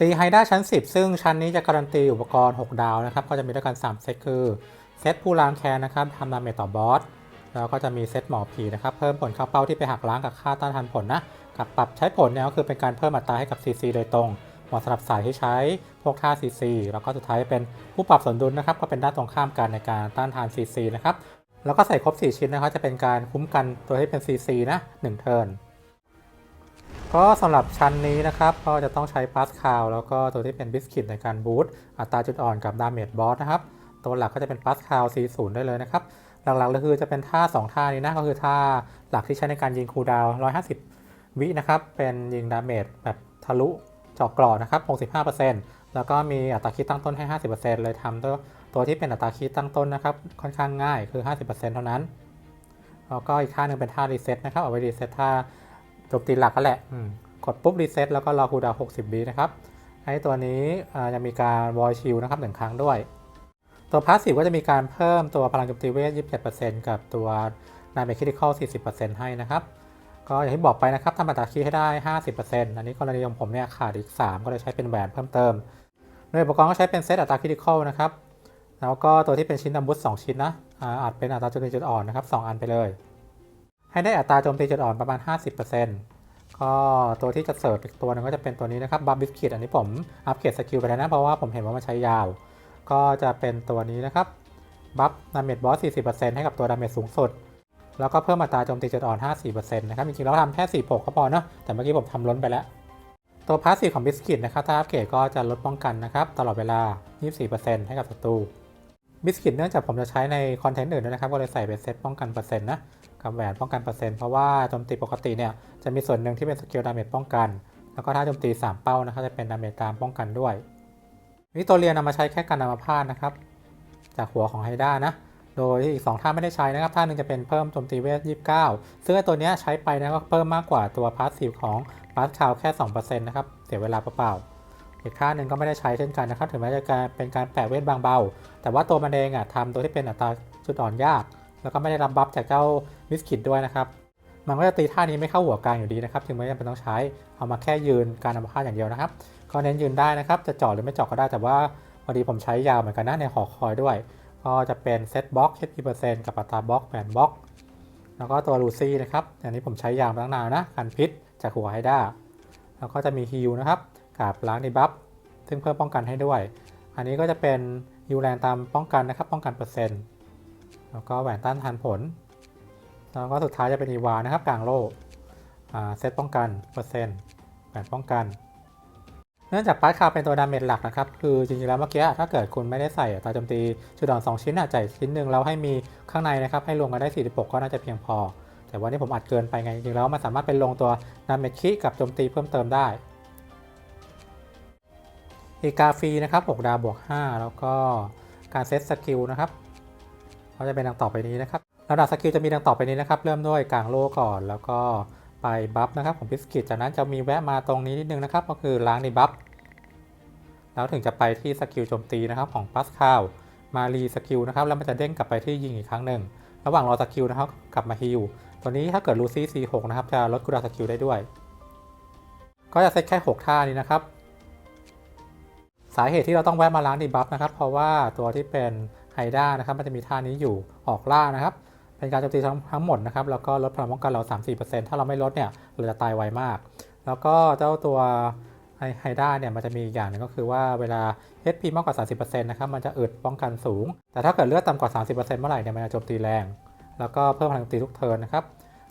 ตีไฮด้าชั้น 10 ซึ่งชั้นนี้จะการันตีอุปกรณ์ 6 ดาวนะครับ ก็จะมีด้วยกัน 3 เซตคือ เซตผู้ล้างแค้นนะครับทำดาเมจต่อบอส แล้วก็จะมีเซตหมอผีนะครับ เพิ่มผลเข้าเป้าที่ไปหักล้างกับค่าต้านทานผลนะ กับปรับใช้ผลเนี่ยก็คือเป็นการเพิ่มอัตราให้กับ CC โดยตรงเหมาะสำหรับสายที่ใช้พวกท่า CC แล้วก็สุดท้ายเป็นผู้ปรับสมดุลนะครับ ก็เป็นด้านตรงข้ามกันในการต้านทาน CC นะครับ แล้วก็ใส่ครบ 4 ชิ้นนะครับ จะเป็นการคุ้มกันตัวที่เป็น CC นะ1เทิร์น ก็สำหรับชั้นนี้นะครับก็จะต้องใช้พาสคาลแล้วก็ตัวที่เป็นบิสกิตในการบูตอัตราจุดอ่อนกับดาเมจบอสนะครับ ตัวหลักก็จะเป็นพาสคาล 40 ได้เลยนะครับ หลักๆเลยคือจะเป็นท่า 2 ท่านี้นะ ก็คือท่าหลักที่ใช้ในการยิงคูดาว 150 วินะครับ เป็นยิงดาเมจแบบทะลุเจาะกรอนะครับ 65%แล้วก็มีอัตราคิดตั้งต้นให้ 50%เลยทำตัวตัวที่เป็นอัตราคิดตั้งต้นนะครับค่อนข้างง่ายคือ 50%เท่านั้นแล้วก็อีกท่าหนึ่งเป็นท่ารีเซ็ตนะครับเอาไว้รีเซ็ตท่า จมตีหลักก็แหละกดปุ๊บรีเซ็ตแล้วก็รอคูดาว60วินะครับไอ้ตัวนี้อ่ายังมีการวอลชิลนะครับหนึ่งครั้งด้วย ตัวพาสซีฟก็จะมีการเพิ่มตัวพลังโจมตีเวท 27%กับตัวนาเมคิดิคอล 40%ให้นะครับ ก็อย่างที่บอกไปนะครับทำอัตราคีย์ให้ได้ 50%อันนี้กรณีของผมเนี่ยขาดอีก 3 ก็เลยใช้เป็นแหวนเพิ่มเติมโดยอุปกรณ์ก็ใช้เป็นเซตอัตราคิดิคอลนะครับแล้วก็ตัวที่เป็นชิ้นอาวุธ2ชิ้นนะอ่าอาจเป็นอัตราโจมตีจุดอ่อนนะครับ 2 อันไปเลย ให้ได้อัตราโจมตีจุดอ่อนประมาณ 50%ก็ตัวที่จะเสิริมอีกตัวหนึงก็จะเป็นตัวนี้นะครับบัฟบิสกิตอันนี้ผมอัปเกรดสกิลไปแล้วนะ เพราะว่าผมเห็นว่ามันใช้ยาว ก็จะเป็นตัวนี้นะครับบัฟดาเมจบอส 40%ให้กับตัวดาเมจสูงสุด แล้วก็เพิ่มอัตราโจมตีจุดอ่อน 54%นะครับ จริงๆแล้วทำแค่ 46 ก็พอเนอะแต่เมื่อกี้ผมทำล้นไปแล้ว ตัวพาสซีฟของบิสกิตนะครับถ้าอัปเกรดก็จะลดป้องกันนะครับตลอดเวลา 24%ให้กับศัตรูบิสกิตเนื่องจากผมจะใช้ในคอนเทนต์อื่นด้วยนะครับก็เลยใส่เป็นเซตป้องกันเปอร์เซ็นต์นะ กับแหวนป้องกันเปอร์เซ็นต์เพราะว่าโจมตีปกติเนี่ยจะมีส่วนหนึ่งที่เป็นสกิลดาเมจป้องกัน แล้วก็ถ้าโจมตี 3 เป้านะครับจะเป็นดาเมจตามป้องกันด้วย วิกตอเรียนนำมาใช้แค่การนำมาพาดนะครับ จากหัวของไฮด้านะโดยอีก 2 ท่าไม่ได้ใช้นะครับท่าหนึงจะเป็นเพิ่มโจมตีเวท 29 ซึ่งไอ้ตัวนี้ใช้ไปนะก็เพิ่มมากกว่าตัวพาสซีฟของพาสคาวแค่2%นะครับเสียเวลาเปล่าอีกท่าหนึ่งก็ไม่ได้ใช้เช่นกันนะครับ ถึงแม้จะการเป็นการแปะเวทบางเบา แต่ว่าตัวมันเองอะทำตัวที่เป็นอัตราจุดอ่อนยาก แล้วก็ไม่ได้รับบัฟจากเจ้าวิสกิตด้วยนะครับ มันก็จะตีท่านี้ไม่เข้าหัวกลางอยู่ดีนะครับจึงไม่จำเป็นต้องใช้เอามาแค่ยืนการนำมาพาอย่างเดียวนะครับก็เน้นยืนได้นะครับ จะเจาะหรือไม่เจาะก็ได้แต่ว่าพอดีผมใช้ยาวเหมือนกันนะในหอคอยด้วย ก็จะเป็นเซตบล็อก HP% กับอัตราบล็อกแบนบล็อก แล้วก็ตัวลูซี่นะครับอันนี้ผมใช้ยาวมาตั้งนานนะกันพิษจากหัวไฮด้าแล้วก็จะมีฮิลนะครับกับล้างในบัฟซึ่งเพิ่มป้องกันให้ด้วย อันนี้ก็จะเป็นฮิลแรงตามป้องกันนะครับ ป้องกันเปอร์เซ็นต์ แล้วก็แหวนต้านทานผล แล้วก็สุดท้ายจะเป็นอีวานะครับกลางโล่เซตป้องกันเปอร์เซ็นต์แหวนป้องกัน เนื่องจากพาร์ทคาเป็นตัวดาเมจหลักนะครับ คือจริงๆแล้วเมื่อกี้ถ้าเกิดคุณไม่ได้ใส่ตาโจมตีจุดอ่อน2ชิ้นอะจ่ายชิ้นหนึ่งแล้วให้มีข้างในนะครับ ให้รวมกันได้ 46 ก็น่าจะเพียงพอ แต่ว่านี่ผมอัดเกินไปไงจริงๆแล้วมันสามารถเป็นลงตัวดาเมจคิกับโจมตีเพิ่มเติมได้อีกาฟรีนะครับ6ดาวบวก 5 แล้วก็การเซตสกิลนะครับ ก็จะเป็นดังต่อไปนี้นะครับระดับสกิลจะมีดังต่อไปนี้นะครับ เริ่มด้วยกลางโล่ก่อน แล้วก็ไปบัฟนะครับของพิสกิตจากนั้นจะมีแวะมาตรงนี้นิดนึงนะครับ ก็คือล้างในบัฟแล้วถึงจะไปที่สกิลโจมตีนะครับของปัสคาวมารีสกิลนะครับแล้วมันจะเด้งกลับไปที่ยิงอีกครั้งหนึ่งระหว่างรอสกิลนะครับกลับมาฮิลตัวนี้ถ้าเกิดลูซี่ C6 นะครับจะลดคูดาสกิลได้ด้วย ก็จะเซตแค่ 6 ท่านี้นะครับ สาเหตุที่เราต้องแวะมาล้างดีบัฟนะครับ เพราะว่าตัวที่เป็น ไฮด้านะครับมันจะมีท่านี้อยู่ออกล่านะครับ เป็นการโจมตีทั้งหมดนะครับ แล้วก็ลดพลังป้องกันเรา 3-4%ถ้าเราไม่ลดเนี่ยเราจะตายไวมาก แล้วก็เจ้าตัวไฮด้าเนี่ยมันจะมีอย่างหนึงก็คือว่าเวลา HP มากกว่า 30%นะครับมันจะอึดป้องกันสูง แต่ถ้าเกิดเลือดต่ำกว่า 30%เมื่อไหร่เนี่ยมันจะโจมตีแรง แล้วก็เพิ่มพลังโจมตีทุกเทิร์นนะครับ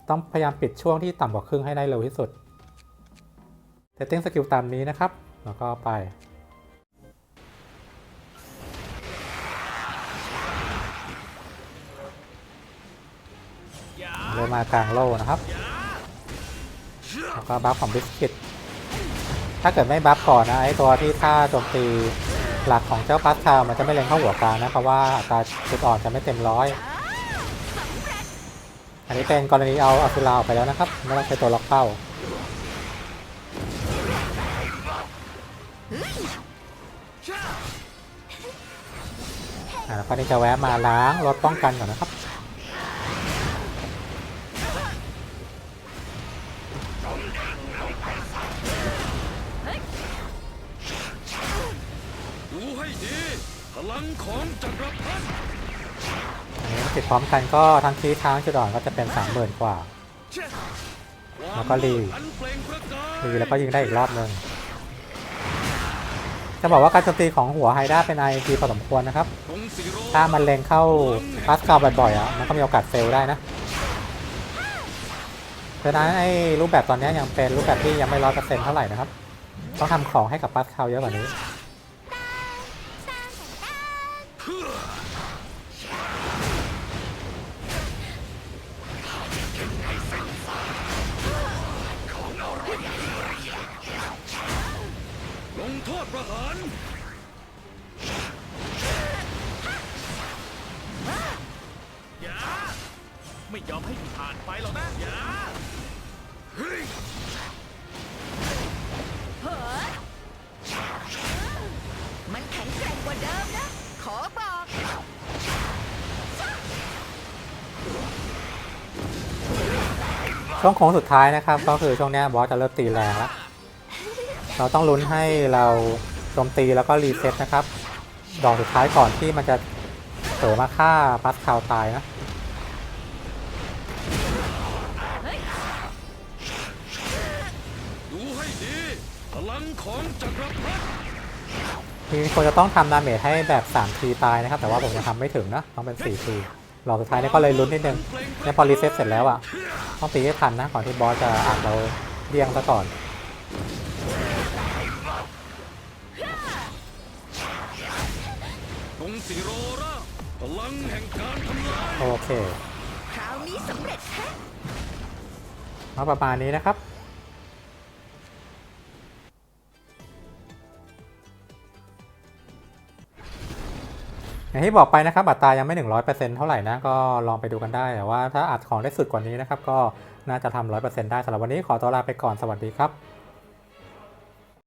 ต้องพยายามปิดช่วงที่ต่ำกว่าครึ่งให้ได้เร็วที่สุดเซตติ้งสกิลตามนี้นะครับ แล้วก็ไป มากลางโล่นะครับแล้วก็บัฟของบิสกิต ถ้าเกิดไม่บัฟก่อนนะไอตัวที่ท่าโจมตีหลักของเจ้าพัสคาวมันจะไม่เล็งเข้าหัวกลางนะเพราะว่าอัตราจุดอ่อนจะไม่เต็มร้อย อันนี้เป็นกรณีเอาอัสุราออกไปแล้วนะครับไม่ต้องใช้ตัวล็อกเป้าอ่าแล้วก็นี่จะแวะมาล้างลดป้องกันก่อนนะครับ ดูให้ดีพลังของจักรพรรดิอันนี้ติดพร้อมกันก็ทั้งคีทั้งจุดอ่อนก็จะเป็น30,000กว่า แล้วก็รีอันเปล่งประกายดีแล้วก็ยิงได้อีกรอบหนึ่งจะบอกว่าการโจมตีของหัวไฮด้าเป็น INT พอสมควรนะครับธงสีโรถ้ามันเล็งเข้าพาสกาลบ่อยๆอะมันก็มีโอกาสเฟลได้นะเพราะฉะนั้นไอ้รูปแบบตอนนี้ยังเป็นรูปแบบที่ยังไม่ร้อยเปอร์เซ็นต์เท่าไหร่นะครับ ต้องทำของให้กับพาสคาลเยอะกว่านี้ ประหารอย่าไม่ยอมให้ผ่านไปหรอกนะอย่าเฮ้ยมันแข็งแกร่งกว่าเดิมนะ ขอบอกช่วงโค้งสุดท้ายนะครับ ก็คือช่วงเนี้ยบอสจะเริ่มตีแรงแล้ว เราต้องลุ้นให้เราโจมตีแล้วก็รีเซ็ตนะครับ ดอกสุดท้ายก่อนที่มันจะเผลอมาฆ่าพาสคาลตายนะดูให้ดีพลังของจักรพรรดิทีนี้ควรจะต้องทำดาเมจให้แบบ3ทีตายนะครับ แต่ว่าผมยังทำไม่ถึงนะต้องเป็น4ทีหลอกสุดท้ายนี่ก็เลยลุ้นนิดนึงเนี่ยพอรีเซ็ตเสร็จแล้วอะต้องตีให้ทันนะก่อนที่บอสจะอัดเราเลี่ยงซะก่อน ธงสีโรราพลังแห่งการทำลายโอเค คราวนี้สำเร็จแท้มาประมาณนี้นะครับ อย่างที่บอกไปนะครับอัตรายังไม่ 100%เท่าไหร่นะ ก็ลองไปดูกันได้ แต่ว่าถ้าอัดของได้สุดกว่านี้นะครับ ก็น่าจะทำ100%ได้สำหรับวันนี้ขอตัวลาไปก่อนสวัสดีครับ